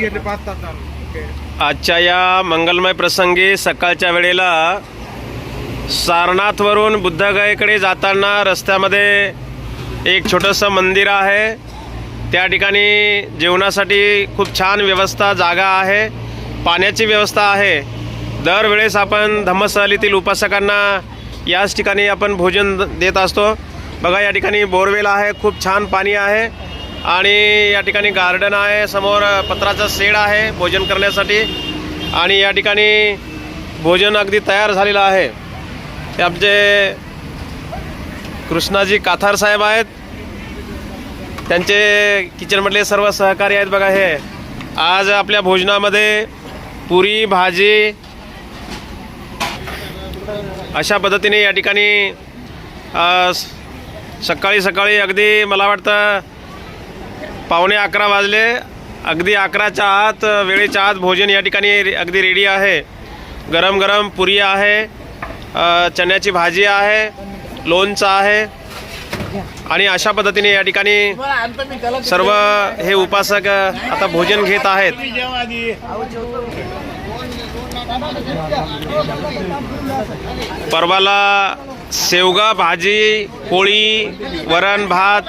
घेतले पाच आजच्या या मंगलमय प्रसंगी सकाळच्या वेळेला सारनाथवरून बुद्धगयेकडे जाताना रस्त्यामध्ये एक छोटंसं मंदिर आहे. त्या ठिकाणी जेवणासाठी खूप छान व्यवस्था जागा आहे. पाण्याची व्यवस्था आहे. दरवेळेस आपण धम्मसहलीतील उपासकांना याच ठिकाणी आपण भोजन देत असतो. बघा या ठिकाणी बोरवेल आहे. खूप छान पाणी आहे. आणि या ठिकाणी गार्डन आहे समोर पत्राचा शेड आहे भोजन करण्यासाठी. आणि या ठिकाणी भोजन अगदी तयार झालेलं आहे. ते आमचे कृष्णाजी काथार साहेब आहेत. त्यांचे किचनमधले सर्व सहकारी आहेत बघा हे. आज आपल्या भोजनामध्ये पुरी भाजी अशा पद्धतीने या ठिकाणी सकाळी सकाळी अगदी मला वाटतं पावणे अकरा वाजले. अगदी अकराच्या आत वेळेच्या आत भोजन या ठिकाणी अगदी रेडी आहे. गरम गरम पुरी आहे. चण्याची भाजी आहे. लोणचं आहे. आणि अशा पद्धतीने या ठिकाणी सर्व हे उपासक आता भोजन घेत आहेत. परवाला शेवगा भाजी पोळी वरण भात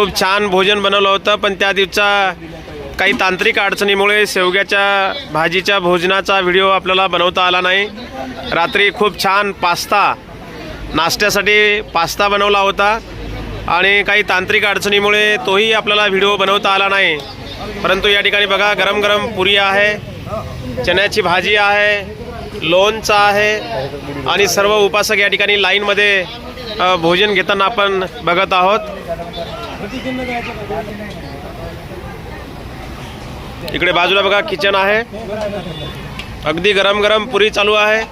खूप छान भोजन बनवलं होतं पण त्या दिवसा काही तांत्रिक अडचणीमुळे शेवग्याच्या भाजीच्या भोजनाचा व्हिडिओ आपल्याला बनवता आला नाही. रात्री खूप छान पास्ता नाश्त्यासाठी पास्ता बनवला होता आणि काही तांत्रिक अडचणीमुळे तोही आपल्याला व्हिडिओ बनवता आला नाही. परंतु या ठिकाणी बघा गरम गरम पुरी आहे चण्याची भाजी आहे लोणचं आहे आणि सर्व उपासक या ठिकाणी लाईनमध्ये भोजन घेताना आपण बघत आहोत. इकडे बाजूला बघा किचन आहे. अगदी गरम गरम पुरी चालू आहे.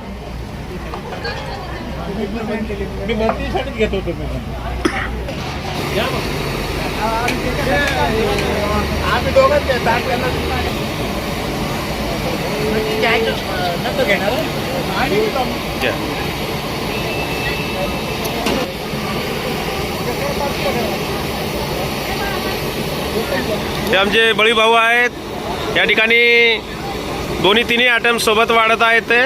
हे आमचे बळी भाऊ आहेत. या ठिकाणी दोन्ही तिन्ही आयटम सोबत वाढत आहेत ते.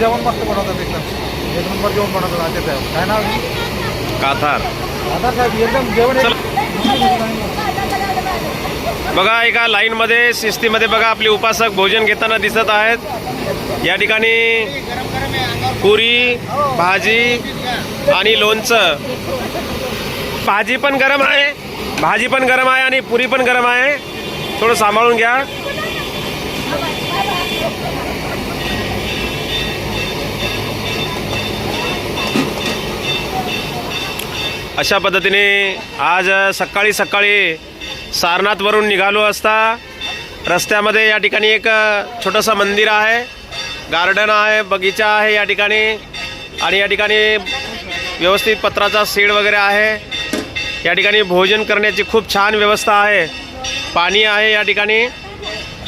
जेवण मस्त बनवतात एकदम. एक नंबर जेवण बनवतात आजच्या साहेब. काय नाव काथार. दादा साहेब एकदम जेवण. बघा एका लाईनमध्ये शिस्तीमध्ये बघा आपले उपासक भोजन घेताना दिसत आहेत. या ठिकाणी पुरी भाजी आणि लोणचं. भाजी पण गरम आहे भाजी पण गरम आहे आणि पुरी पण गरम आहे. थोडं सांभाळून घ्या. अशा पद्धतीने आज सकाळी सकाळी सारनाथवरून निघालो असता. रस्त्यामध्ये या ठिकाणी एक छोटंसं मंदिर आहे. गार्डन आहे बगीचा आहे या ठिकाणी. आणि या ठिकाणी व्यवस्थित पत्राचा शेड वगैरे आहे. या ठिकाणी भोजन करण्याची खूप छान व्यवस्था आहे. पाणी आहे या ठिकाणी.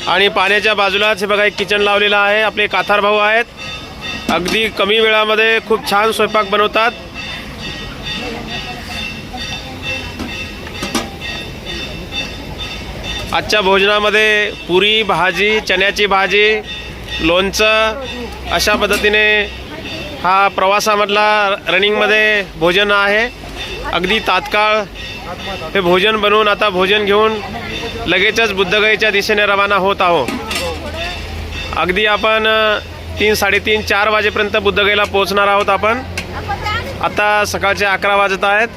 आणि पाण्याच्या बाजूलाच हे बघा एक किचन लावलेलं आहे. आपले काथार भाऊ आहेत. अगदी कमी वेळामध्ये खूप छान स्वयंपाक बनवतात. आजच्या भोजनामध्ये पुरी भाजी चण्याची भाजी लोणचं अशा पद्धतीने हा प्रवासामधला रनिंगमध्ये भोजन आहे. अगदी तात्काळ हे भोजन बनवून आता भोजन घेऊन लगेचच बुद्धगयीच्या दिशेने रवाना होत आहो अगदी आपण तीन साडेतीन चार वाजेपर्यंत बुद्धगयेला पोहोचणार आहोत आपण. आता सकाळचे अकरा वाजत आहेत.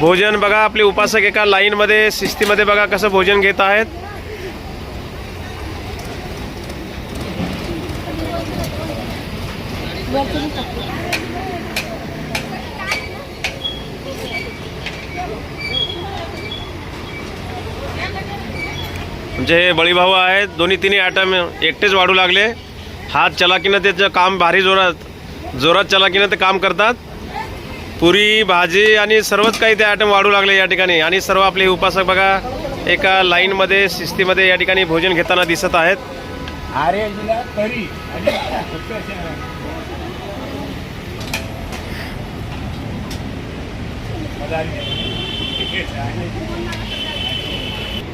भोजन बघा आपले उपासक एका लाईनमध्ये शिस्तीमध्ये बघा कसं भोजन घेत आहेत. म्हणजे हे बळीभाऊ आहेत दोन्ही तिन्ही आयटम एकटेच वाढू लागले. हात चलाकीनं त्याचं काम भारी जोरात जोरात चलाकीनं ते काम करतात. पुरी भाजी आणि सर्वच काही ते आयटम वाढू लागले या ठिकाणी. आणि सर्व आपले उपासक बघा एका लाईनमध्ये शिस्तीमध्ये या ठिकाणी भोजन घेताना दिसत आहेत अरे तरी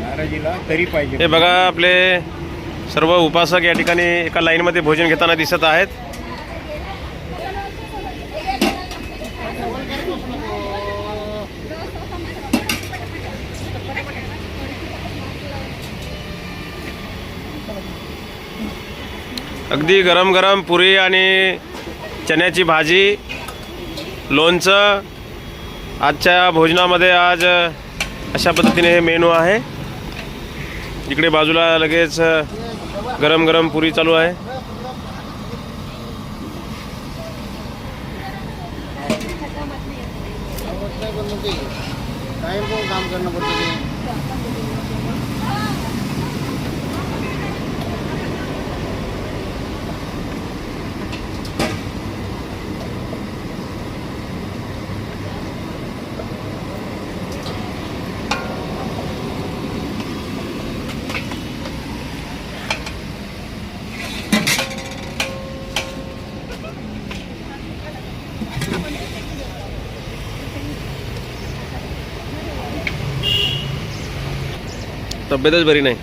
नाराजीला तरी पाहिजे. हे बघा आपले सर्व उपासक या ठिकाणी एका लाईनमध्ये भोजन घेताना दिसत आहेत. अगदी गरम गरम पुरी आणि चण्याची भाजी लोणचं आजच्या भोजनामध्ये आज अशा पद्धतीने हे मेनू आहे. इकडे बाजूला लगेच गरम गरम पुरी चालू आहे. काम तब्येतच बरी नाही.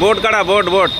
बोट काढा बोट बोट.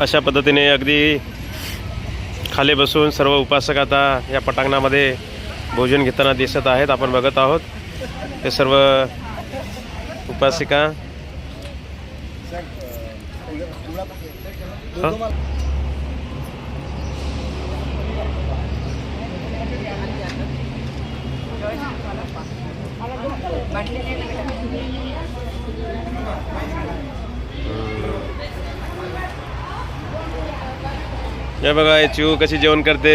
अशा पद्धतीने अगदी खाली बसून सर्व उपासक आता या पटांगणामध्ये भोजन घेताना दिसत आहेत. आपण बघत आहोत. ते सर्व उपासिका. हे? बघा चिऊ कशी जेवण करते.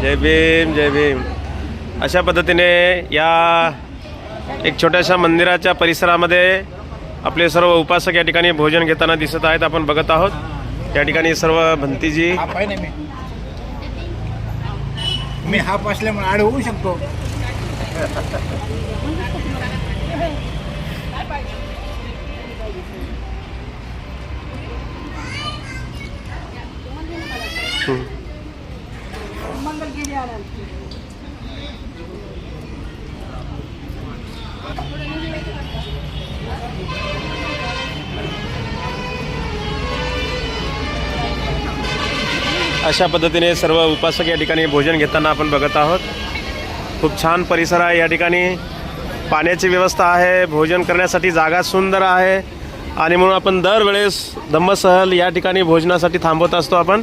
जय भीम जय भीम. अशा पद्धतीने या एक छोट्याशा मंदिराच्या परिसरामध्ये आपले सर्व उपासक या ठिकाणी भोजन घेताना दिसत आहेत आपण बघत आहोत. या ठिकाणी सर्व भंतीजी. मी. हाफ असल्यामुळे आड होऊ शकतो. मंगलगिरी आला अशा पद्धतीने सर्व उपासक या ठिकाणी भोजन घेताना आपण बघत आहोत. खूप छान परिसर आहे या ठिकाणी. पाण्याची व्यवस्था आहे भोजन करण्यासाठी जागा सुंदर आहे. आणि म्हणून आपण दरवेळेस धम्मसहल या ठिकाणी भोजनासाठी थांबवत असतो आपण.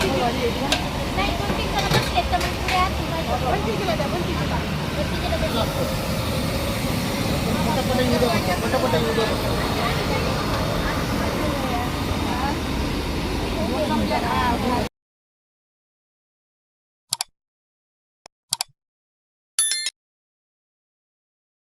Thank you.